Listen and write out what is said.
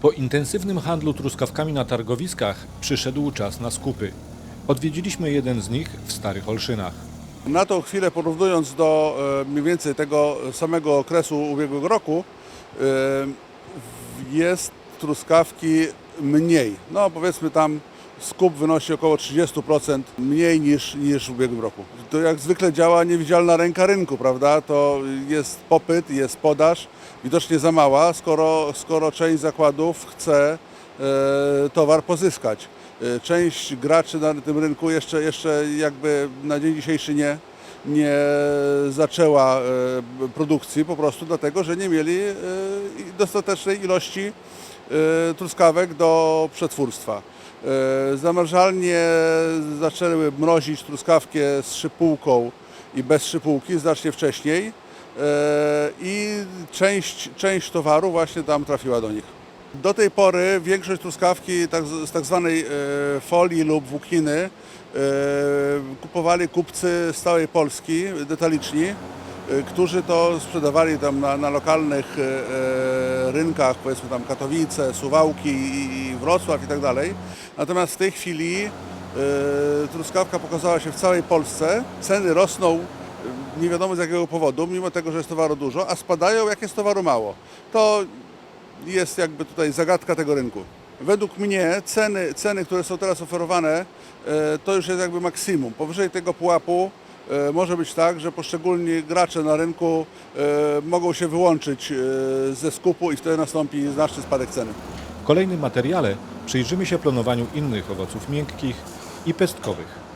Po intensywnym handlu truskawkami na targowiskach przyszedł czas na skupy. Odwiedziliśmy jeden z nich w Starych Olszynach. Na tą chwilę porównując do e, mniej więcej tego samego okresu ubiegłego roku e, jest truskawki mniej. No powiedzmy tam skup wynosi około 30% mniej niż, niż w ubiegłym roku. To jak zwykle działa niewidzialna ręka rynku, prawda? To jest popyt, jest podaż, widocznie za mała, skoro, skoro część zakładów chce e, towar pozyskać. E, Część graczy na tym rynku jeszcze, jeszcze jakby na dzień dzisiejszy nie, nie zaczęła e, produkcji po prostu dlatego, że nie mieli e, dostatecznej ilości truskawek do przetwórstwa. E, Zamrażalnie zaczęły mrozić truskawkę z szypułką i bez szypułki znacznie wcześniej e, i część, część towaru właśnie tam trafiła do nich. Do tej pory większość truskawki tak, z tak zwanej folii lub włókniny kupowali kupcy z całej Polski, detaliczni, którzy to sprzedawali tam na, na lokalnych e, e, rynkach, powiedzmy tam Katowice, Suwałki i, i Wrocław i tak dalej. Natomiast w tej chwili truskawka pokazała się w całej Polsce. Ceny rosną nie wiadomo z jakiego powodu, mimo tego, że jest towaru dużo, a spadają jak jest towaru mało. To jest jakby tutaj zagadka tego rynku. Według mnie ceny, ceny które są teraz oferowane, to już jest jakby maksimum. Powyżej tego pułapu może być tak, że poszczególni gracze na rynku e, mogą się wyłączyć e, ze skupu i wtedy nastąpi znaczny spadek ceny. W kolejnym materiale przyjrzymy się plonowaniu innych owoców miękkich i pestkowych.